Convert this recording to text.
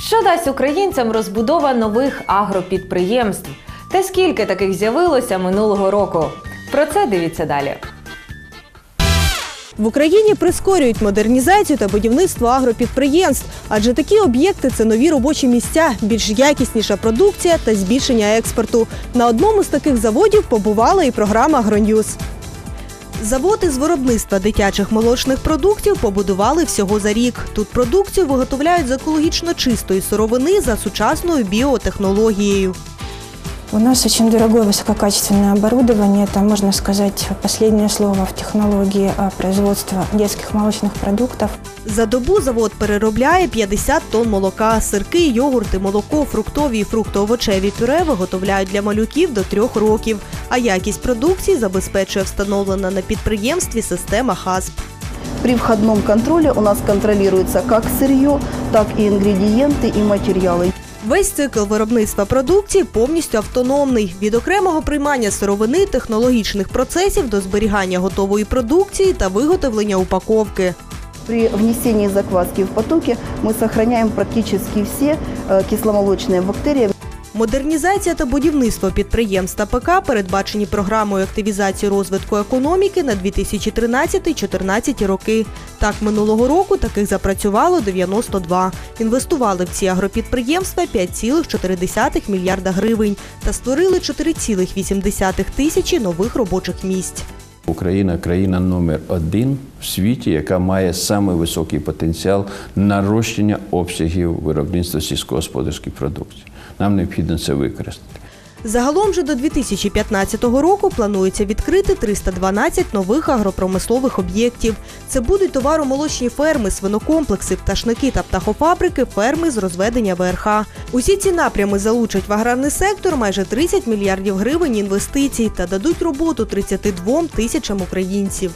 Що дасть українцям розбудова нових агропідприємств? Та скільки таких з'явилося минулого року? Про це дивіться далі. В Україні прискорюють модернізацію та будівництво агропідприємств, адже такі об'єкти це нові робочі місця, більш якісніша продукція та збільшення експорту. На одному з таких заводів побувала і програма «Агроньюз». Завод із виробництва дитячих молочних продуктів побудували всього за рік. Тут продукцію виготовляють з екологічно чистої сировини за сучасною біотехнологією. У нас очень дорогое высококачественное оборудование. Это, можно сказать, последнее слово в технологии а, производства детских молочных продуктов. За добу завод переробляє 50 тонн молока. Сирки, йогурти, молоко, фруктові і фруктоовочеві пюре виготовляють для малюків до трьох років. А якість продукції забезпечує встановлена на підприємстві система ХАСП. При входном контроле у нас контролируется как сырье, так и ингредиенты и материалы. Весь цикл виробництва продукції повністю автономний від окремого приймання сировини, технологічних процесів до зберігання готової продукції та виготовлення упаковки. При внесении закваски в потоки мы сохраняем практически все э, кисломолочные бактерии. Модернізація та будівництво підприємств та ПК передбачені програмою активізації розвитку економіки на 2013-2014 роки. Так, минулого року таких запрацювало 92. Інвестували в ці агропідприємства 5,4 мільярда гривень та створили 4,8 тисячі нових робочих місць. Україна країна номер один в світі, яка має саме високий потенціал нарощення обсягів виробництва сільськогосподарської продукції. Нам необхідно це використати. Загалом же до 2015 року планується відкрити 312 нових агропромислових об'єктів. Це будуть товаромолочні ферми, свинокомплекси, пташники та птахофабрики, ферми з розведення ВРХ. Усі ці напрями залучать в аграрний сектор майже 30 мільярдів гривень інвестицій та дадуть роботу 32 тисячам українців.